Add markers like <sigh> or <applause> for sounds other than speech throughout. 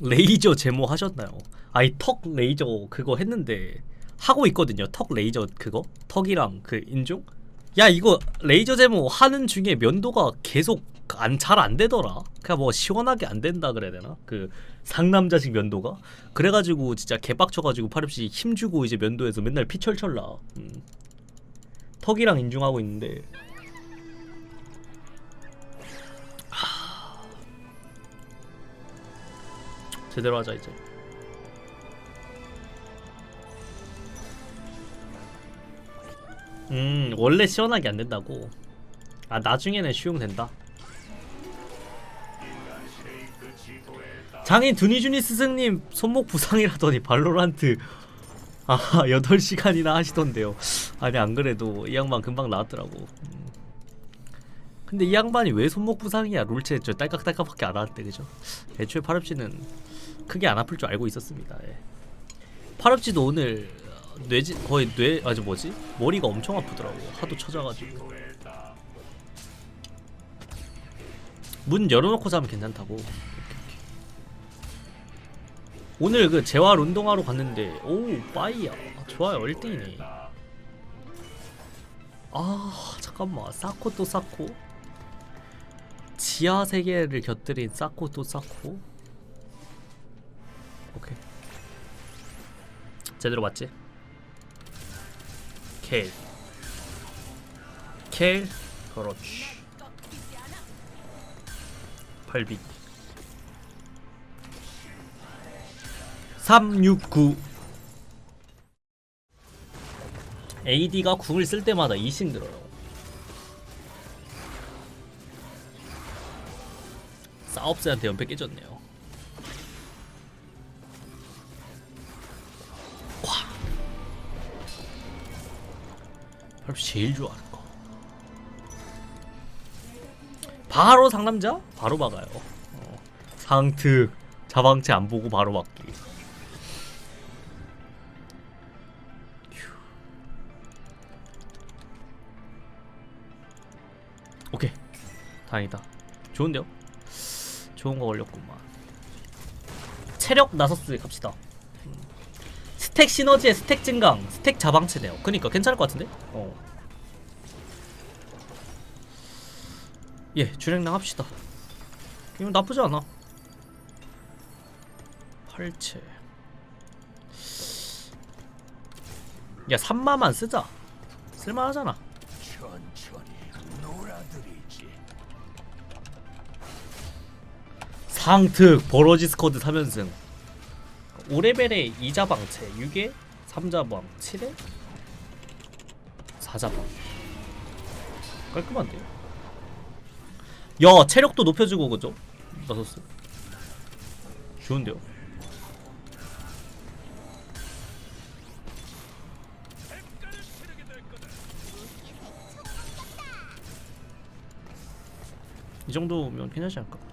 레이저 제모 하셨나요? 아이 턱 레이저 그거 했는데 하고 있거든요. 턱 레이저 그거 턱이랑 그 인중. 야 이거 레이저 제모 하는 중에 면도가 계속 안 잘 안 되더라. 그냥 뭐 시원하게 안 된다 그래야 되나? 그 상남자식 면도가 그래가지고 진짜 개빡쳐가지고 파립씨 힘주고 이제 면도해서 맨날 피철철 나. 음. 턱이랑 인중하고 있는데 제대로 하자 이제. 음 원래 시원하게 안 된다고. 아 나중에는 쉬웅된다. 장인 두니주니 스승님 손목 부상이라더니 발로란트 아 <laughs> 8시간이나 하시던데요 아니 안 그래도 이 양반 금방 나왔더라고 음. 근데 이 양반이 왜 손목 부상이야 롤체 저 딸깍딸깍밖에 안 하는데 그죠 애초에 파렵지는 크게 안 아플 줄 알고 있었습니다. 예. 파렵지도 오늘 어, 뇌지 거의 뇌 아주 뭐지? 머리가 엄청 아프더라고 하도 쳐져가지고. 문 열어놓고 자면 괜찮다고. 오늘 그 재활 운동하러 갔는데 오 빠이야. 좋아요. 1등이네. 아 잠깐만. 쌓고 또 쌓고. 지하 세계를 곁들인 쌓고 또 쌓고 오케이. 제대로 맞지? 켈 켈, 그렇지. 8비 369 AD가 궁을 쓸 때마다 2씩 들어요. 사업스한테 연패 깨졌네요 제일 좋아하는 거 바로 상남자? 바로 박아요 어. 상특 자방체 안 보고 바로 막기 오케이 다행이다 좋은데요? 좋은 거 걸렸구만 체력 나서스 갑시다 음. 스택 시너지의 스택 증강 스택 자방체 네요 그니까 괜찮을 것 같은데? 어. 예 주랭랑 합시다 이거 나쁘지 않아 팔체 야 3마만 쓰자 쓸만하잖아. 상특 버러지 스쿼드 3연승 5레벨에 2자방체 6에 3자방 7에 4자방 깔끔한데 야 체력도 높여주고 그죠? 나섰어 좋은데요? 이 정도면 괜찮지 않을까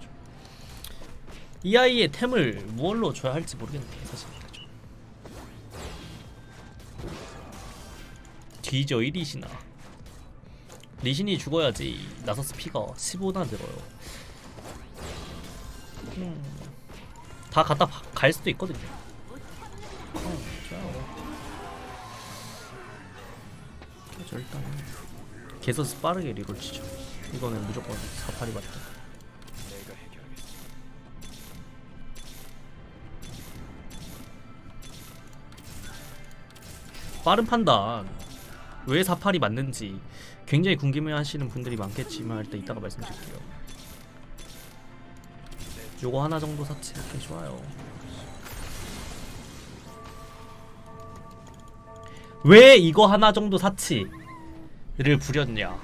이 아이의 템을 무얼로 줘야 할지 모르겠네 사실. 뒤져 1이시나 리신이 죽어야지 나서스 피가 15나 들어요. 음, 다 갖다 바- 갈 수도 있거든요. 어, 저 일단 개서스 빠르게 리롤 치죠. 이거는 무조건 사파리 맞다 빠른 판단 왜 사팔이 맞는지 굉장히 궁금해하시는 분들이 많겠지만 일단 이따가 말씀드릴게요. 요거 하나 정도 이렇게 좋아요. 왜 이거 하나 정도 샀지를 부렸냐?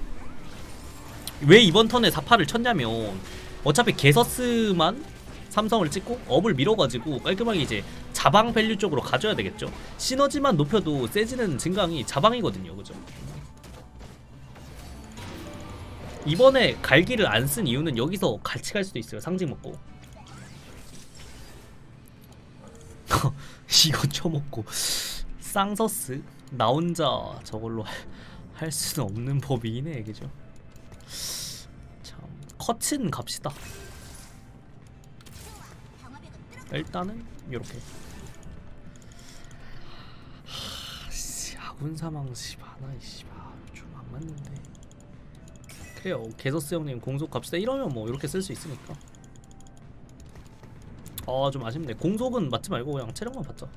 왜 이번 턴에 사파를 쳤냐면 어차피 게서스만 삼성을 찍고 업을 밀어가지고 깔끔하게 이제 자방 밸류 쪽으로 가져야 되겠죠. 시너지만 높여도 세지는 증강이 자방이거든요, 그죠? 이번에 갈기를 안 쓴 이유는 여기서 같이 갈 수도 있어요. 상징 먹고. <laughs> 이거 쳐먹고 쌍서스 나 혼자 저걸로 할- 할 수는 없는 법이긴 해, 그죠? 참 커튼 갑시다. 일단은 이렇게. 하씨 아군 사망 씨바나 씨바 좀 안 맞는데. 그래요. 게서스 형님 공속 갑시다. 이러면 뭐 이렇게 쓸 수 있으니까. 아 좀 아쉽네. 공속은 맞지 말고 그냥 체력만 받자.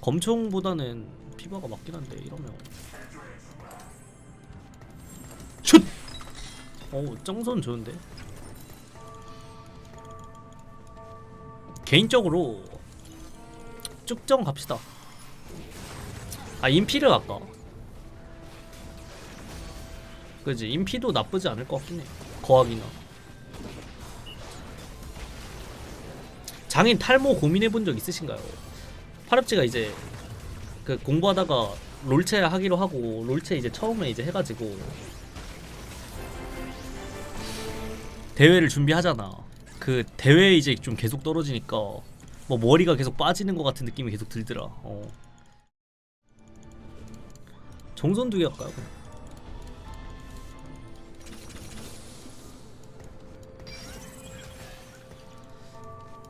검총보다는 피버가 맞긴 한데 이러면. 슛! 어 정선 좋은데 개인적으로 쭉정 갑시다 아 인피를 갈까 그지 인피도 나쁘지 않을 것 같긴 해 거학이나 장인 탈모 고민해 본 적 있으신가요? 파렵지가 이제 그 공부하다가 롤체 하기로 하고 롤체 이제 처음에 이제 해가지고 대회를 준비하잖아. 그 대회 이제 좀 계속 떨어지니까 뭐 머리가 계속 빠지는 것 같은 느낌이 계속 들더라. 어. 정선 두 개 할까요? 그럼?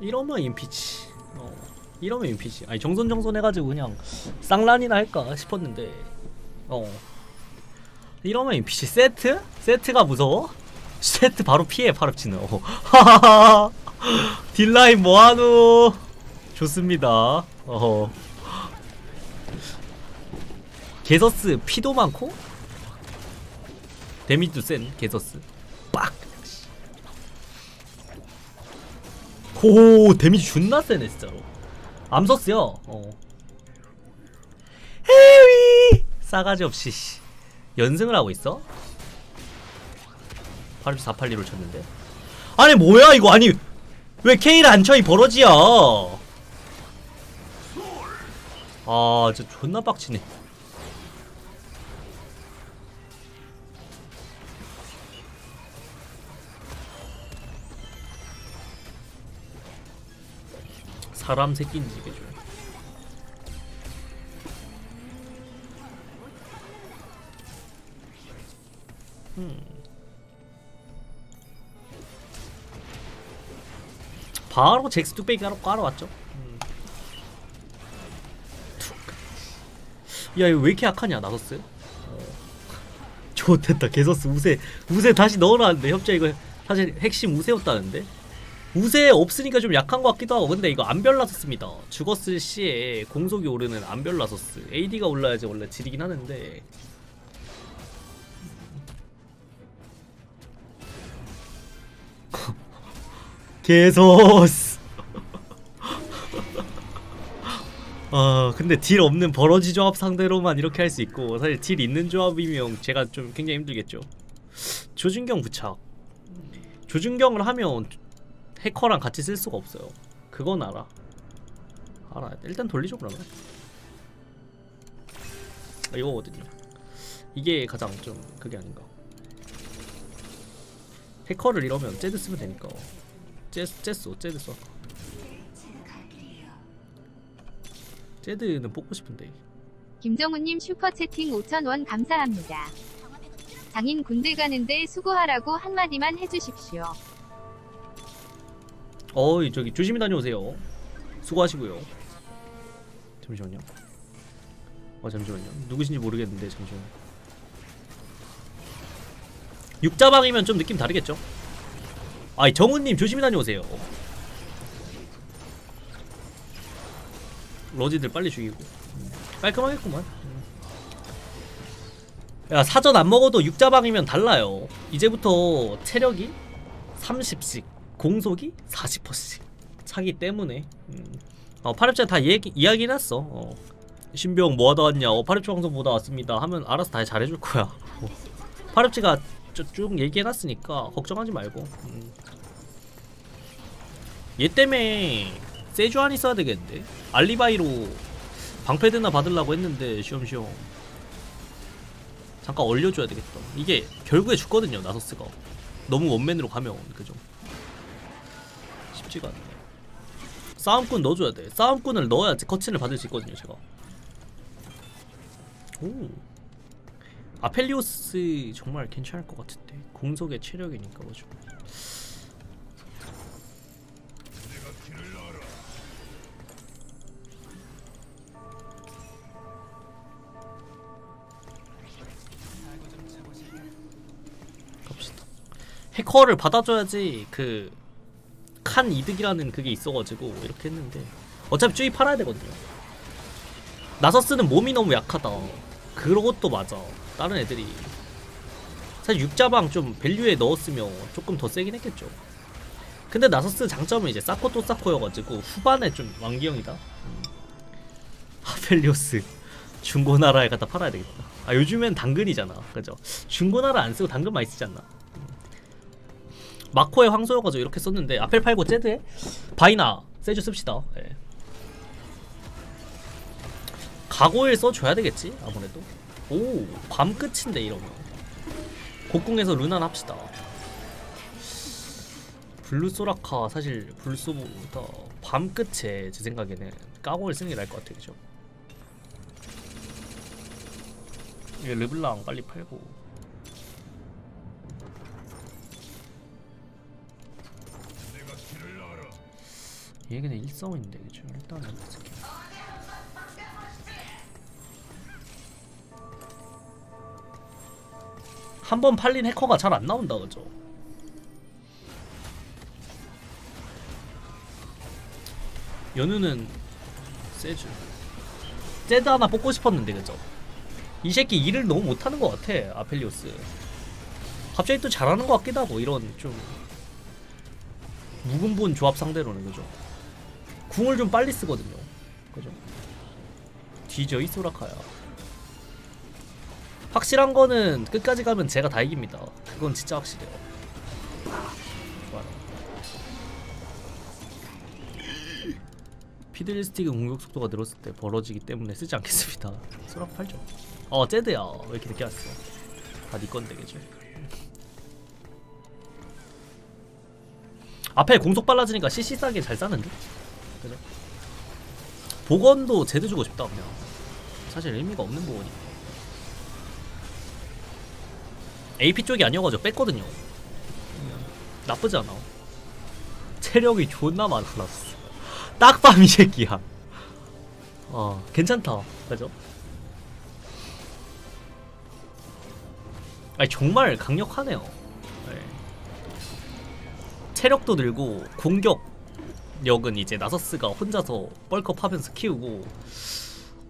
이러면 인피치. 어. 이러면 인피치. 아니 정선 정선 해가지고 그냥 쌍란이나 할까 싶었는데. 어. 이러면 인피치 세트? 세트가 무서워? 세트 바로 피해 파르치는. 어. 하하하. 딜라인 뭐하노? 좋습니다. 어. 게서스 피도 많고 데미지도 센 게서스. 빡. 오 데미지 존나 세네 진짜로. 암서스요. 어. 해위 싸가지 없이 씨. 연승을 하고 있어? 8482로 쳤는데. 아니 뭐야 이거 아니 왜 K를 안 쳐 이 버러지야. 아 진짜 존나 빡치네. 사람 새끼인지 이게 좀. 바로 잭스 뚝배기 깔아, 깔아왔죠. 음. 툭. 야 이거 왜 이렇게 약하냐 나서스? 어. <laughs> 좋됐다 게서스 우세 우세 다시 넣어놨는데 협자 이거 사실 핵심 우세였다는데 우세 없으니까 좀 약한 것 같기도 하고 근데 이거 안별나서스입니다 죽었을 시에 공속이 오르는 안별나서스 AD가 올라야지 원래 질이긴 하는데 게서스. 아 근데 딜 없는 버러지 조합 상대로만 이렇게 할 수 있고 사실 딜 있는 조합이면 제가 좀 굉장히 힘들겠죠. 조준경 부착. 조준경을 하면 해커랑 같이 쓸 수가 없어요. 그건 알아. 알아. 일단 돌리죠 그러면. 아, 이거거든요. 이게 가장 좀 그게 아닌가. 해커를 이러면 쟤드 쓰면 되니까 쟤, 쟤써 쟤드 써 쟤드는 뽑고 싶은데. 김정우님 슈퍼채팅 5,000원 감사합니다. 장인 군대 가는데 수고하라고 한마디만 해주십시오. 어이 저기 조심히 다녀오세요. 수고하시고요. 잠시만요. 어 잠시만요. 누구신지 모르겠는데 잠시만요. 육자방이면 좀 느낌 다르겠죠? 아이 정우님 조심히 다녀오세요 러지들 빨리 죽이고 음, 깔끔하겠구만 음. 야 사전 안 먹어도 육자방이면 달라요 이제부터 체력이 30씩 공속이 40%씩 차기 때문에 음. 어, 파랩자 다 얘기, 이야기해놨어 어. 신병 뭐하다 왔냐 어, 파랩자 방송 보다 왔습니다 하면 알아서 다 잘해줄 거야 어. 파랩지가 쭉 얘기해놨으니까 걱정하지 말고. 음. 얘 때문에 세주안이 써야 되겠는데? 알리바이로 방패드나 받으려고 했는데 쉬엄쉬엄. 잠깐 얼려줘야 되겠다. 이게 결국에 죽거든요 나서스가. 너무 원맨으로 가면 그죠? 쉽지가 않네. 싸움꾼 넣어줘야 돼. 싸움꾼을 넣어야지 커튼을 받을 수 있거든요 제가. 오 아펠리오스 정말 괜찮을 것 같은데. 공속의 체력이니까 그죠? 갑시다. 해커를 받아줘야지 그 칸 이득이라는 그게 있어가지고 이렇게 했는데 어차피 주의 팔아야 되거든요. 나서스는 몸이 너무 약하다. 그것도 맞아. 다른 애들이 사실 육자방 좀 밸류에 넣었으면 조금 더 세긴 했겠죠. 근데 나서스 장점은 이제 사코 또 사코여가지고 후반에 좀 왕기형이다. 음. 하펠리오스 중고나라에 갖다 팔아야 되겠다. 아 요즘엔 당근이잖아, 그죠? 중고나라 안 쓰고 당근 많이 쓰지 않나? 음. 마코의 황소여가지고 이렇게 썼는데 아펠 팔고 제드에 바이나 세주 씁시다. 예. 각오일 써줘야 되겠지 아무래도. 오, 밤 끝인데 이러면. 곡궁에서 루난 합시다. 블루 소라카 사실 블루소보다 밤 끝에 제 생각에는 까고를 쓰는 게 나을 것 같아요, 그죠? 이게 르블랑 빨리 팔고 얘 그냥 일성인데 그죠? 일단은 스킬 한 번 팔린 해커가 잘 안 나온다 그죠? 연우는 세주 제드 하나 뽑고 싶었는데 그죠? 이 새끼 일을 너무 못하는 것 같아 아펠리오스 갑자기 또 잘하는 것 같기도 하고 이런 좀 무근본 조합 상대로는 그죠? 궁을 좀 빨리 쓰거든요 그죠? 뒤져 이 소라카야 확실한 거는 끝까지 가면 제가 다 이깁니다. 그건 진짜 확실해요. 좋아요 피들스틱은 공격 속도가 늘었을 때 벌어지기 때문에 쓰지 않겠습니다. 소라카 팔죠. 어 제드야. 왜 이렇게 늦게 왔어? 다 네 건데 그죠 앞에 공속 빨라지니까 CC 싸게 잘 싸는데? 그죠? 복원도 제드 주고 싶다 그냥. 사실 의미가 없는 복원이 AP 쪽이 아니어가지고 뺐거든요. 나쁘지 않아. 체력이 존나 많아놨어 딱밤 이 새끼야. 어 괜찮다. 그죠? 아니 정말 강력하네요. 네. 체력도 늘고 공격력은 이제 나서스가 혼자서 뻘컵하면서 키우고.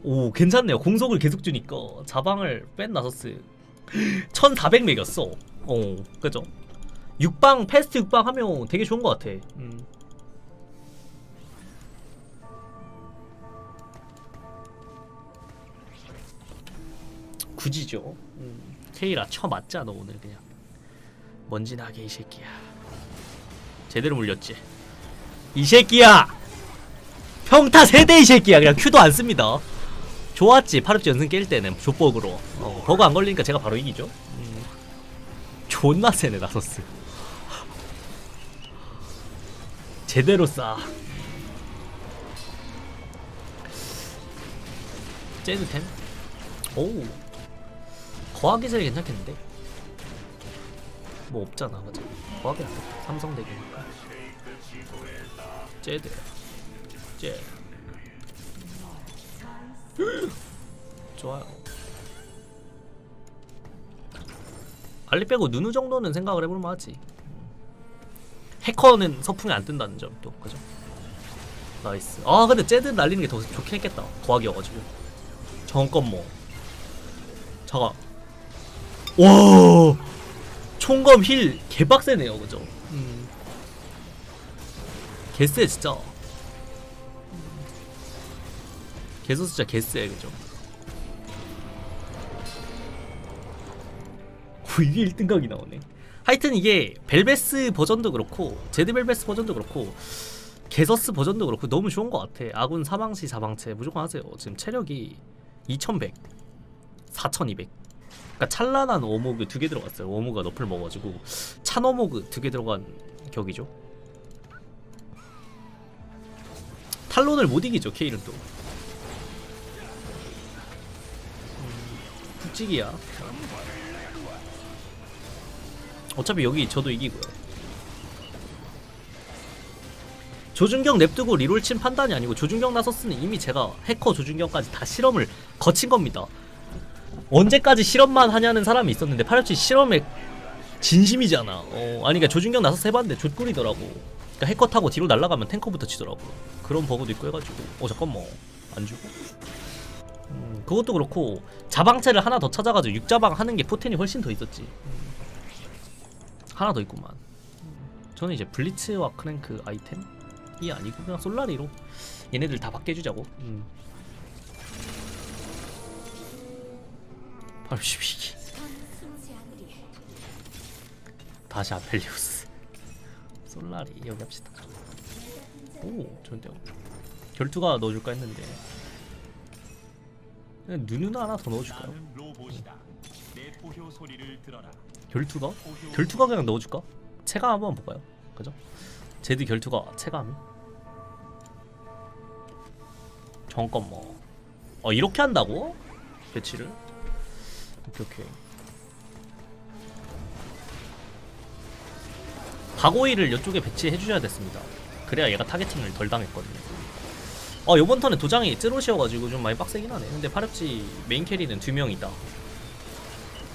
오 괜찮네요. 공속을 계속 주니까 자방을 뺀 나서스 1400 매겼어. 어 그죠? 6방 패스트 6방 하면 되게 좋은 것 같아. 음. 굳이죠. 음. 케이라 쳐맞자 너 오늘 그냥. 먼지 나게 이 새끼야. 제대로 물렸지. 이 새끼야! 평타 세대 이 새끼야. 그냥 큐도 안 씁니다 좋았지. 파르치 연승 깰 때는 족버그로. 어, 버그 안 걸리니까 제가 바로 이기죠. 음. 존나 세네 나서스 제대로 싸. 쟤드템 오 거하기 전에 괜찮겠는데? 뭐 없잖아 맞아. 거하기 낫겠다 삼성 대기니까. 쟤드 쟤 <gasps> 좋아요. 알리 빼고 누누 정도는 생각을 해볼 만 하지. 해커는 서풍이 안 뜬다는 점 또 그죠? 나이스. 아 근데 제드 날리는 게 더 좋긴 했겠다. 거하기여가지고. 정권 뭐. 잠깐. 와. 총검 힐 개빡세네요, 그죠? 음. 개쎄 진짜. 개수 숫자 개쎄 그죠? 오, 이게 1등각이 나오네. 하여튼 이게 벨베스 버전도 그렇고 제드 벨베스 버전도 그렇고 게서스 버전도 그렇고 너무 좋은 것 같아. 아군 사망시 사방체 무조건 하세요. 지금 체력이 2100, 4200. 그러니까 찬란한 워모그 두 개 들어갔어요. 워모가 너플 먹어가지고 찬 워모그 두 개 들어간 격이죠. 탈론을 못 이기죠 케일은 또. 푹찌기야. 어차피 여기 저도 이기고요. 조준경 냅두고 리롤 친 판단이 아니고 조준경 나섰으니 이미 제가 해커 조준경까지 다 실험을 거친 겁니다. 언제까지 실험만 하냐는 사람이 있었는데 파렴치 실험에 진심이잖아. 어, 아니 그러니까 조준경 나서서 해봤는데 좆꿀이더라고. 그러니까 해커 타고 뒤로 날아가면 탱커부터 치더라고. 그런 버그도 있고 해가지고. 어 잠깐만 안 주고. 음, 그것도 그렇고 자방체를 하나 더 찾아가지고 육자방 하는 게 포텐이 훨씬 더 있었지. 음. 하나 더 있구만. 음, 저는 이제 블리츠와 크랭크 아이템이 아니고 그냥 솔라리로 얘네들 다 받게 해주자고. 음. 바로 12기. 다시 아펠리우스. 솔라리 여기 합시다. 오 좋은데요. 결투가 넣어줄까 했는데 누누나 하나 더 넣어줄까요? 결투가? 결투가 그냥 넣어줄까? 체감 한번 볼까요? 그죠? 제드 결투가 체감이? 잠깐만 어 이렇게 한다고? 배치를? 오케이 오케이 가고이를 이쪽에 배치해 주셔야 됐습니다 그래야 얘가 타겟팅을 덜 당했거든요 어 요번 턴에 도장이 쯔로시여가지고 좀 많이 빡세긴 하네 근데 파렵지 메인 캐리는 두 명이다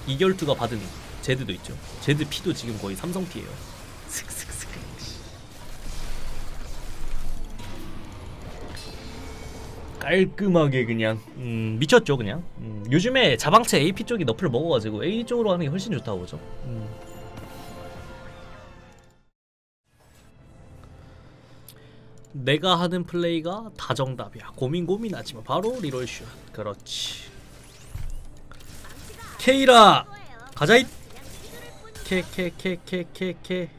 이결투가 받은 제드도 있죠. 제드 피도 지금 거의 삼성 피예요. 슥슥슥. 깔끔하게 그냥 음, 미쳤죠 그냥. 음, 요즘에 자방체 AP 쪽이 너프를 먹어가지고 A 쪽으로 하는 게 훨씬 좋다고 보죠. 음. 내가 하는 플레이가 다 정답이야. 고민 고민하지 마. 바로 리롤슛. 그렇지. 케이라 가자잇 케케케케케케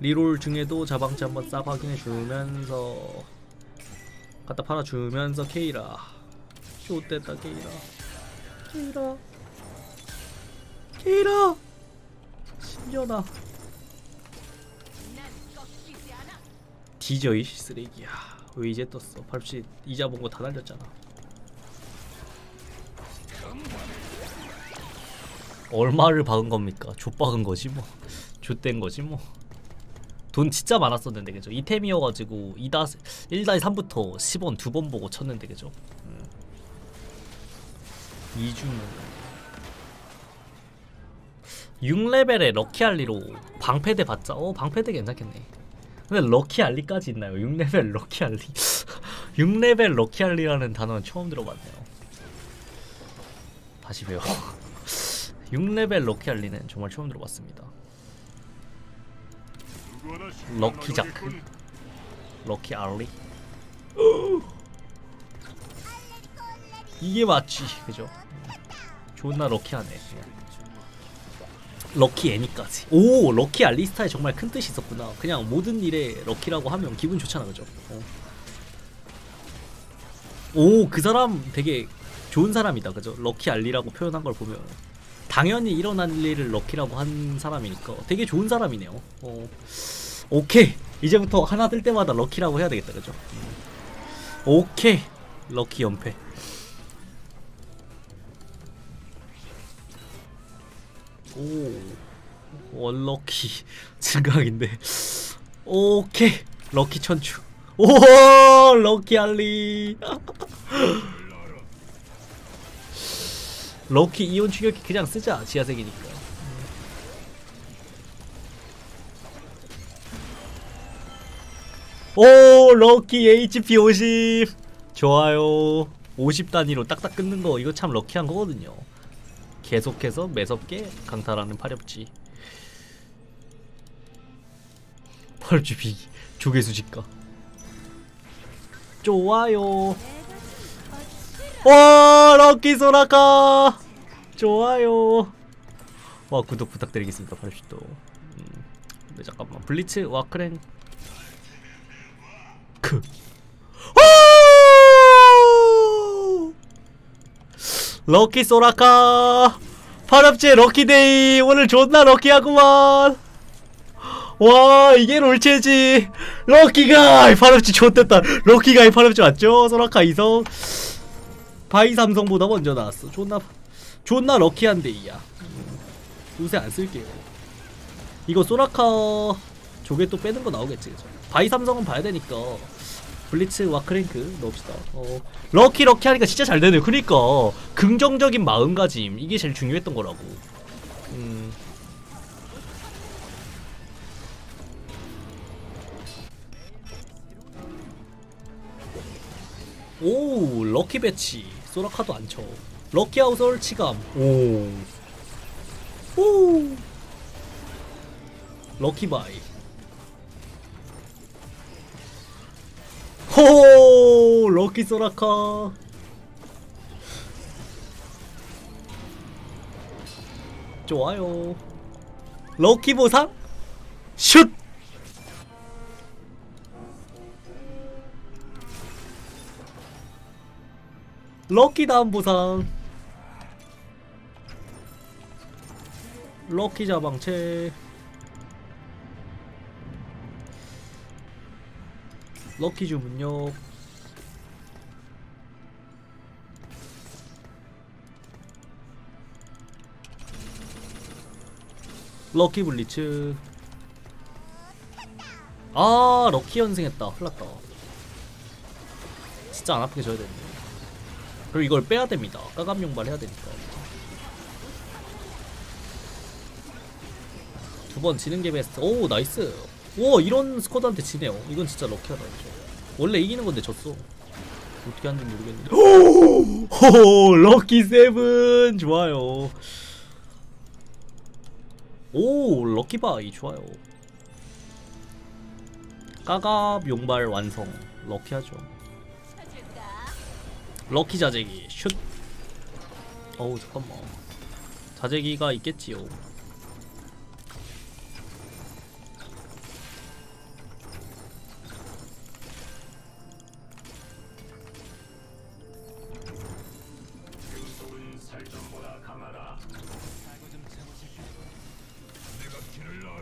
리롤 중에도 자방치 한번 싹 확인해 주면서 갖다 팔아 주면서 케이라 좋됐다 케이라 케이라 케이라 신전아 디저 이 쓰레기야 왜 이제 떴어 발시 이자 본 거 다 날렸잖아 얼마를 박은 겁니까? 좆박은 거지 뭐. <laughs> 좆된 거지 뭐. 돈 진짜 많았었는데 그죠? 이템이어가지고 2다 1다이 3부터 10원 두 번 보고 쳤는데 그죠? 음. 2주는 6레벨에 럭키 알리로 방패대 받자. 어 방패대 괜찮겠네. 근데 럭키 알리까지 있나요? 6레벨 럭키 알리. <laughs> 6레벨 럭키 알리라는 단어는 처음 들어봤네요. 다시 배워. <laughs> 6레벨 럭키 알리는 정말 처음 들어봤습니다. 럭키 자크, 럭키 알리. <gasps> 이게 맞지, 그죠? 존나 럭키하네. 럭키 애니까지. 오, 럭키 알리스타에 정말 큰 뜻이 있었구나. 그냥 모든 일에 럭키라고 하면 기분 좋잖아, 그죠? 어. 오, 그 사람 되게 좋은 사람이다, 그죠? 럭키 알리라고 표현한 걸 보면. 당연히 일어난 일을 럭키라고 한 사람이니까 되게 좋은 사람이네요. 어. 오케이 이제부터 하나 뜰 때마다 럭키라고 해야 되겠다, 그죠? 음. 오케이 럭키 연패. 오. 원럭키 <laughs> 증강인데. 오케이. 럭키 천추. 오 럭키 알리. <laughs> 럭키 이온 충격기 그냥 쓰자. 지하색이니까. 오 럭키 HP 50 좋아요. 50 단위로 딱딱 끊는 거. 이거 참 럭키한 거거든요 계속해서 매섭게 강탈하는 파렵지. 파렵지 비 조개수 집가. 좋아요. 와 럭키 소라카! 좋아요. 와 구독 부탁드리겠습니다 파렵시도. 음, 근데 잠깐만 블리츠 와크랭 크 럭키 소라카. 파랍제 럭키데이. 오늘 존나 럭키하구만. 와 이게 롤체지. 럭키가 파랍지 좋댔다. 럭키가 파랍지 맞죠? 소라카 이성. 바이 삼성보다 먼저 나왔어. 존나 존나 럭키한 데 이야. 음, 요새 안 쓸게요 이거 소라카 조개 또 빼는 거 나오겠지 그죠? 바이 삼성은 봐야 되니까 블리츠와 크랭크 넣읍시다. 어, 럭키 럭키 하니까 진짜 잘 되네요. 그니까 긍정적인 마음가짐 이게 제일 중요했던 거라고. 음. 오 럭키 배치. 소라카도 안쳐. 럭키 아웃 설치감. 오. 오. 럭키 바이. 호 럭키 소라카. 좋아요. 럭키 보상? 슛! 럭키 다음 보상. 럭키 자방체 럭키 주문력 럭키 블리츠. 아 럭키 연승했다. 흘렀다. 진짜 안 아프게 져야 되는데. 그리고 이걸 빼야 됩니다. 까감 용발 해야 되니까. 두 번 지는 게 베스트. 오 나이스 오 이런 스쿼드한테 지네요. 이건 진짜 럭키하다 이거. 원래 이기는 건데 졌어. 어떻게 하는지 모르겠는데. 오 럭키 세븐! 좋아요. 오 럭키 바이. 좋아요. 까갑 용발 완성. 럭키하죠. 럭키 자재기. 슛. 어우 잠깐만. 자재기가 있겠지요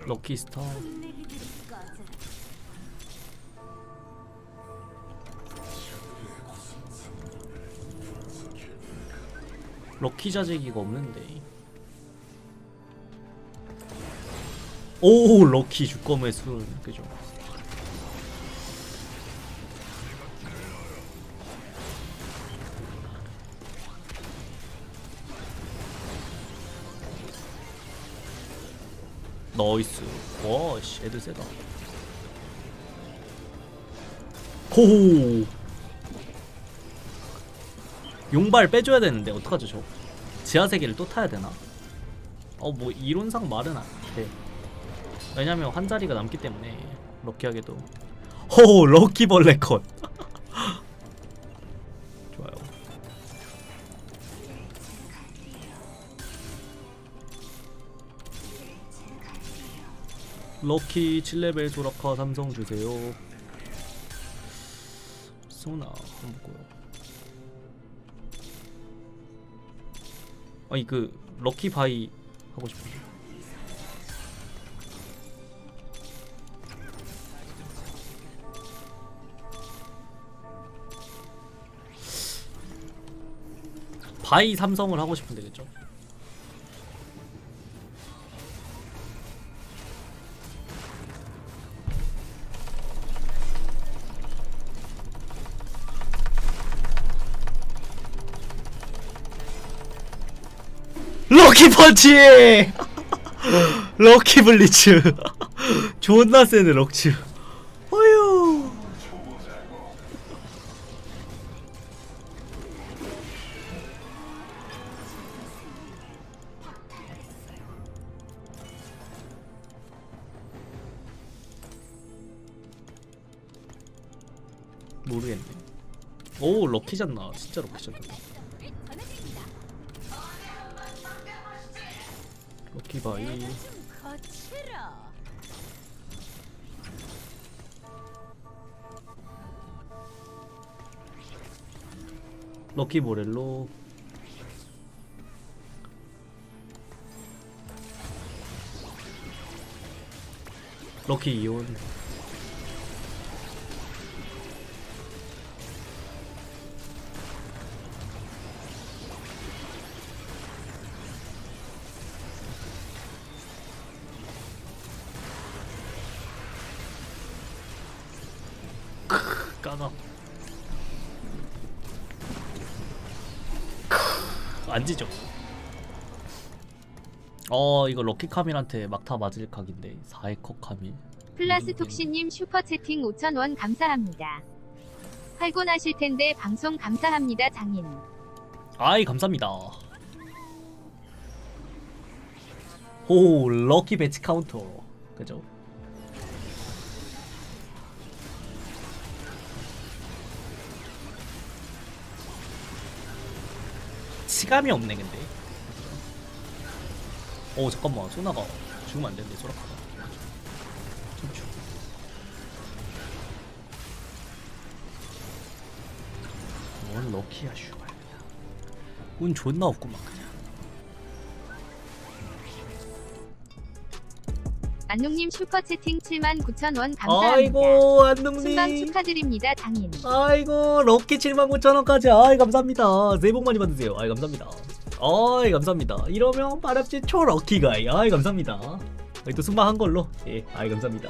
럭키 스타. 럭키 자재기가 없는데. 오 럭키 주검의 순 그죠 나이스. 와씨 애들 세다. 호호. 용발 빼줘야 되는데 어떡하죠 저? 지하세계를 또 타야 되나? 어 뭐 이론상 말은 안돼. 왜냐면 한 자리가 남기 때문에 럭키하게도. 호 럭키벌레 컷 럭키 7레벨 소라카 삼성 주세요. 소나? 보고요? 아니 그 럭키 바이 하고 싶어 바이 삼성을 하고 싶은데 그죠? 럭키 펀치! 럭키 블리츠. 존나 세네 럭츠 어휴. 모르겠네. 오 럭키잖아. 진짜 럭키잖아 럭키 바이 럭키 모렐로. 럭키 이온 까나 안 지죠 어 이거 럭키 카밀한테 막타 맞을 각인데 4의 컷 카밀 플라스 톡시님 슈퍼 채팅 5,000원 감사합니다. 활곤하실 텐데 방송 감사합니다 장인. 아이 감사합니다. 오 럭키 배치 카운터 그죠? 치감이 없네 근데. 오 잠깐만 소나가 죽으면 안 되는데 소라카가. 춤추. 뭔 럭키야 슈발 그냥. 운 존나 없구만 그냥. 안농님 슈퍼채팅 79,000원 감사합니다. 아이고 순방 안능님 축하드립니다 장인. 아이고 럭키 79,000원까지. 아이 감사합니다. 새해 복 많이 받으세요. 아이 감사합니다. 아이 감사합니다. 이러면 바람쥐 초럭키가 아이 감사합니다. 또 순방한 걸로. 예 아이 감사합니다